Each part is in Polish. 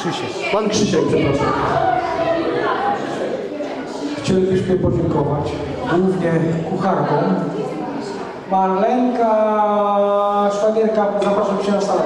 Krzysiek. Pan Krzysiek, przepraszam. Chcielibyśmy podziękować głównie kucharkom. Marlenka, szwagierka, zapraszam Cię na salę.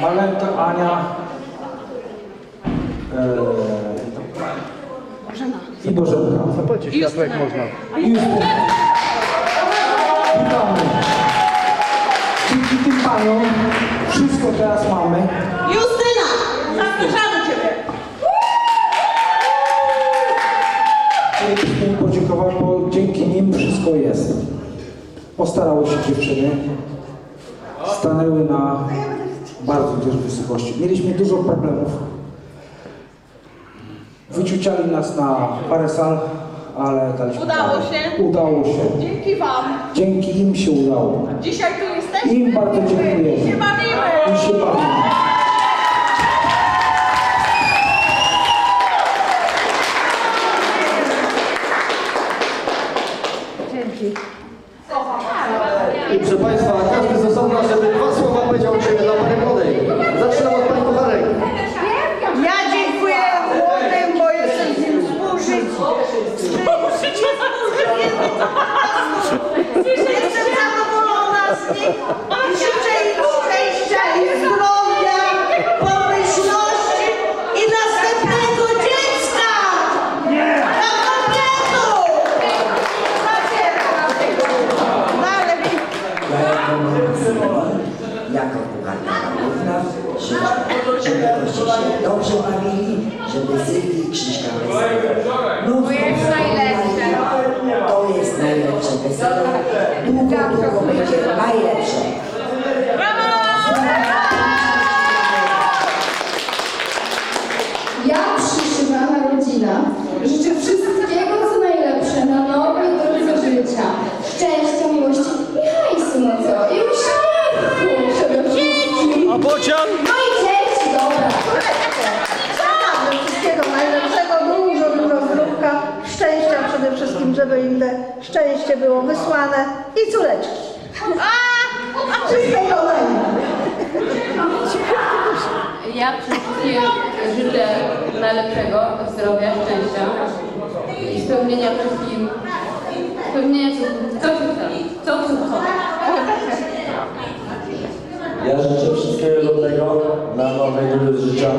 Marlenka, Ania e, i Bożenka. Zapalcie światło jak można. I już Witamy. Wszystko teraz mamy. Justyna! Zapraszamy Ciebie! Chcielibyśmy im podziękować, bo dzięki nim wszystko jest. Postarały się dziewczyny. Stanęły na bardzo dużej wysokości. Mieliśmy dużo problemów. Wyciuciali nas na parę sal, ale daliśmy Udało radę. się? Udało się. Dzięki Wam! Dzięki im się udało. Dzisiaj tu jesteśmy! Im bardzo dziękujemy. I się bawimy! I się bawimy. I proszę Państwa, każdy z osobna, żeby dwa słowa powiedział od siebie dla Pary Młodej. Zaczynam od Pani Kucharek. Ja dziękuję młodym, bo jestem z nim współżyci. Jestem Życzę im szczęścia i zdrowia, pomyślności i następnego dziecka! Dla kompletu! No ale jako kucharka główna życzę, żebyście się dobrze bawili, żeby Sylwii i Krzyśka. No, to jest najlepsze. To jest najlepsze wesele. Długo, długo będzie najlepsze. Ja przyszywana rodzina życzę wszystkiego co najlepsze na nowej drodze życia. Szczęścia, miłości i hajsu, no co? I uśmiechu przede wszystkim. A bocian? No i dzieci, dobra. Naprawdę wszystkiego najlepszego, dużo, dużo zdrówka, szczęścia przede wszystkim, żeby im te szczęście było wysłane i córeczki. A, a wszystkiego najlepszego. Ja wszystkim życzę najlepszego zdrowia, szczęścia i spełnienia wszystkim, spełnienia co, co chcę, co. Ja życzę wszystkiego dobrego na nowej drodze życia.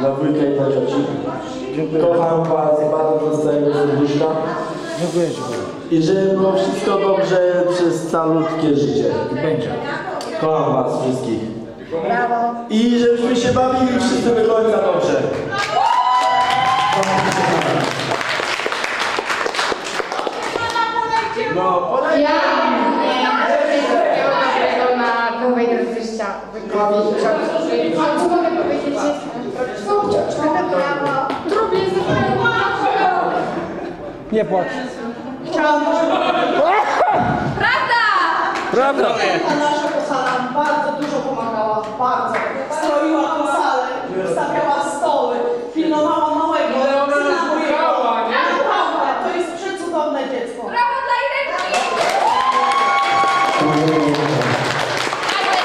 Dla wujka i dla cioci. Kocham Was bardzo z całego serduszka. Dziękuję. I żeby było wszystko dobrze przez calutkie życie. Będzie. Kocham Was wszystkich. Brawo. I żebyśmy się bawili wszyscy do końca dobrze. No, podaj Ja dobrego na nowej drodze. A co mogę powiedzieć? Brawo. Drugie Nie płacz. Prawda! Ta nasza kochana bardzo dużo pomagała, bardzo. Stroiła tą salę, stawiała stoły, pilnowała małego syna mojego. Naprawdę, to jest przecudowne dziecko. Brawo dla Irenki!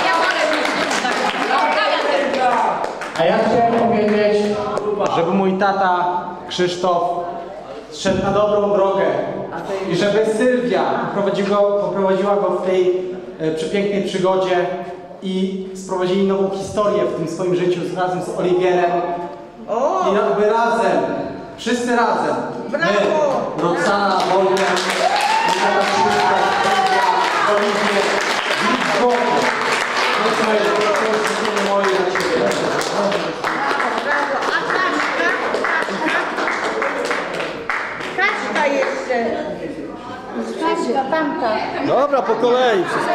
Ja wolę być tak. A ja chciałem powiedzieć, żeby mój tata Krzysztof szedł na dobrą drogę i żeby Sylwia poprowadziła, poprowadziła go w tej e, przepięknej przygodzie i sprowadzili nową historię w tym swoim życiu razem z Oliwierem. I jakby razem, wszyscy razem. Brawo! My, Roxana, Wojtek, Oliwier, w Tamta. Dobra, po kolei wszystko.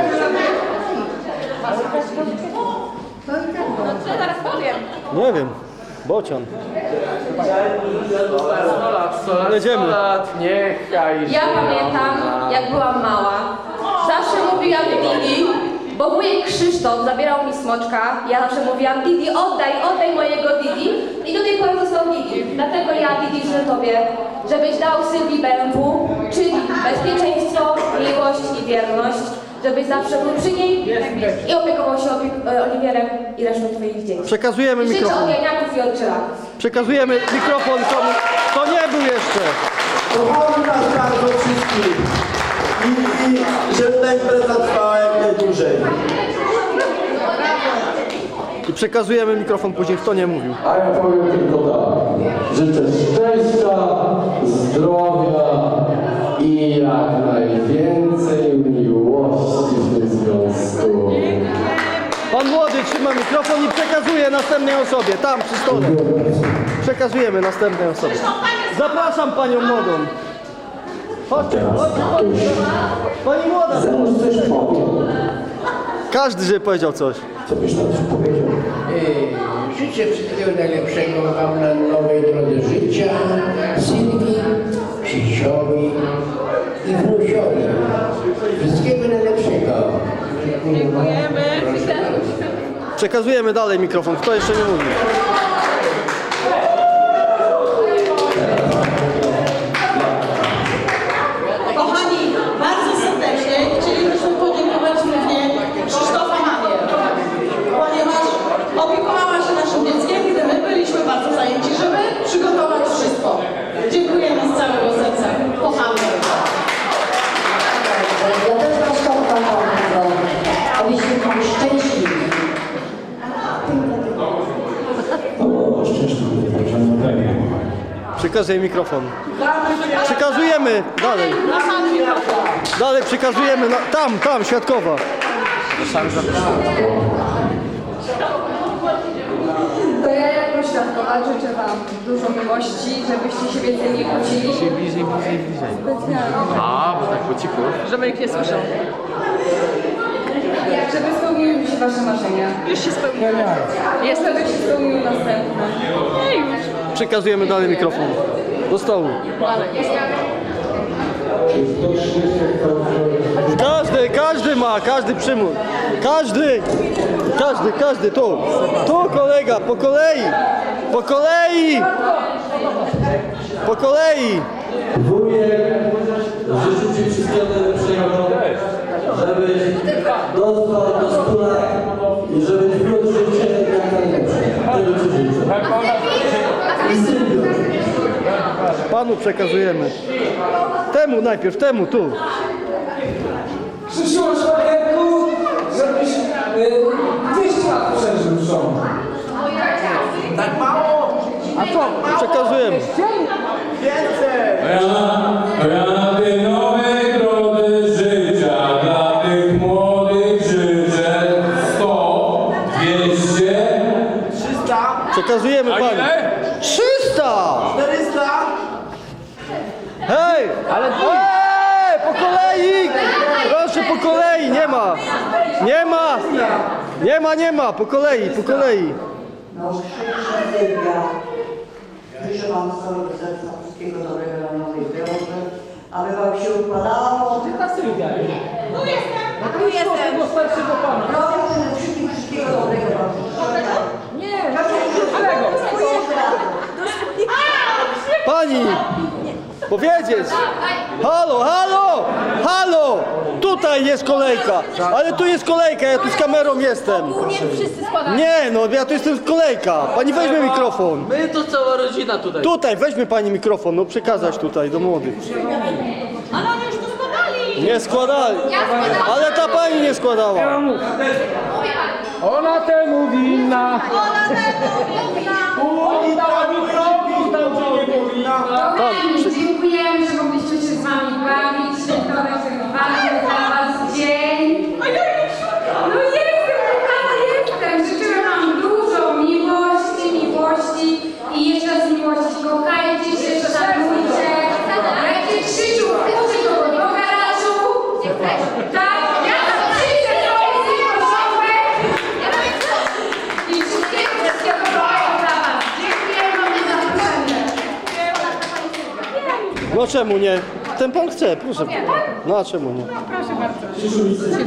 Co powiem? Nie wiem. Bocian. Jedziemy. Ja pamiętam, jak byłam mała. Zawsze mówiłam Didi, bo wujek Krzysztof zabierał mi smoczka. Ja zawsze mówiłam Didi, oddaj, oddaj mojego Didi. I do tej pory został Didi. Dlatego ja Didi życzę Tobie, żebyś dał Sylwii BMW, czyli bezpieczeństwo, miłość i wierność. żebyś zawsze był przy niej i opiekował się opiek- e, Oliwierem i resztą twoich dzieci. Przekazujemy I życzę mikrofon. od jajniaków i od żylaków. Przekazujemy mikrofon komu, kto nie był jeszcze. Kochamy nas bardzo wszystkich. I, I żeby ta impreza trwała jak najdłużej. I przekazujemy mikrofon później, kto nie mówił. A ja powiem tylko tak. Życzę szczęścia, zdrowia i jak najwięcej miłości w tym związku. Pan młody trzyma mikrofon i przekazuje następnej osobie, tam przy stole. Przekazujemy następnej osobie. Zapraszam panią młodą. Chodźcie, chodźcie, chodźcie. Pani młoda. coś powiem. Każdy, żeby powiedział coś. Co byś na to powiedział? Yy, Życzę wszystkiego najlepszego Wam na nowej Dziękujemy. Przekazujemy dalej mikrofon, kto jeszcze nie mówił. Przekazuję mikrofon. Przekazujemy dalej. Dalej przekazujemy, na, tam, tam, świadkowa. To ja jako świadkowa życzę Wam dużo miłości, żebyście się więcej nie kłócili. Bliżej, bliżej, bliżej. Specjalnie. A, bo tak po cichu. Żeby ich nie słyszał. Żeby spełniły mi się Wasze marzenia. Już się spełniły. Jest to, by się spełniły następne. I już. Przekazujemy dalej mikrofon. Do stołu. Każdy, każdy ma, każdy przymór. Każdy, każdy, każdy, tu. Tu kolega, po kolei. Po kolei. Po kolei. Wujek, życzę Ci wszystkiego najlepszego, żebyś dostał do skóra żebyś wiódł życie jak najlepsze. I Sylwio. Panu przekazujemy. Temu najpierw, temu, tu. Panu. 300! 400? Hej! Ale Hej! Po kolei! Proszę po kolei, nie ma! Nie ma! Nie ma, nie ma! Po kolei, po kolei. Sylwia, życzę Wam z całego serca wszystkiego dobrego na nowej drodze, aby Wam się układało. Tylko Sylwia. Tu jestem. Tu jestem. No, przede wszystkim wszystkiego dobrego Wam życzę. Nie, Pani! Powiedzieć! Halo, halo! Halo! Tutaj jest kolejka! Ale tu jest kolejka, ja tu z kamerą jestem! Nie, no ja tu jestem kolejka! Pani weźmie mikrofon! My to cała rodzina tutaj. Tutaj, weźmie pani mikrofon, no przekazać tutaj do młodych. Ale oni już to składali. Nie składali! Ale ta pani nie składała! Ona temu winna. Kochani, dziękujemy, że mogliśmy się z Wami bawić, świętować No czemu nie? Ten pan chce, proszę. No a czemu nie? Proszę bardzo. Krzysiu Licycki,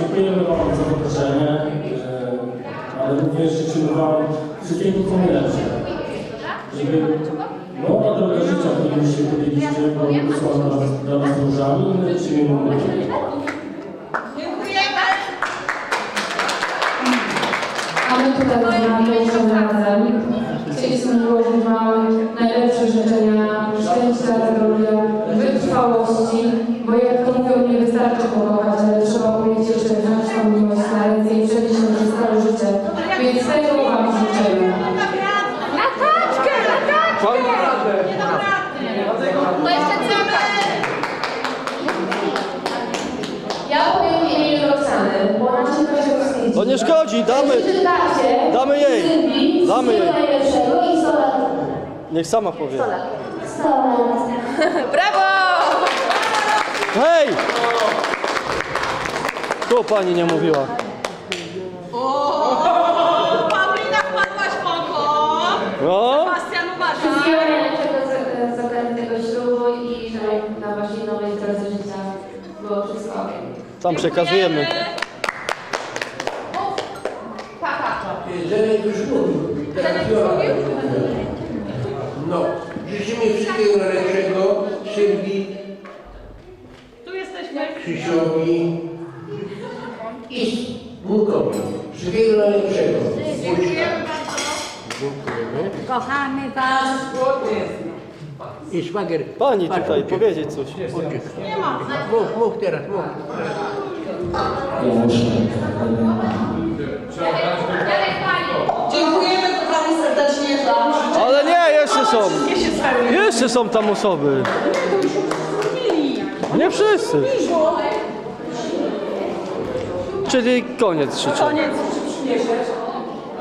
dziękujemy Wam za zaproszenie, e, ale również życzymy Wam wszystkiego, co najlepsze. Żeby nowa droga życia, którą się podjęliście, była wysłana dla Was różami i. A my tutaj z nami razem Chcieliśmy złożyć Wam najlepsze życzenia szczęścia, zdrowia, wytrwałości, bo jak to mówią, nie wystarczy pokochać, ale trzeba umieć jeszcze wziąć tą miłość na ręce i przenieść ją przez całe życie. Więc tego Wam życzymy. Na taczkę, na taczkę! To jeszcze córka. Ja powiem w imieniu Roxany, bo ona się trochę wstydzi. To nie szkodzi, damy. Damy jej. Damy jej. wszystkiego najlepszego i 100 lat. Niech sama powie. 100 lat. Brawo! Hej! Tu pani nie mówiła. Paulina, wpadłaś w oko. No? Bastian, uważaj. Wszystkiego najlepszego z- z okazji tego ślubu i żeby na waszej nowej drodze życia było wszystko ok. Tam przekazujemy. Zenek już mówił. Teraz Jola. No, życzymy wszystkiego najlepszego Sylwii, Tu jesteśmy. Krzysiowi i wnukowi. Wszystkiego najlepszego. Kochamy Was. I szwagier. Pani patrz, tutaj uciekł. powiedzieć coś. Uciekł. Mów, mów teraz, mów. Dziękujemy Ale nie, jeszcze są. Jeszcze są tam osoby. Nie wszyscy. Czyli koniec życzenia. Koniec?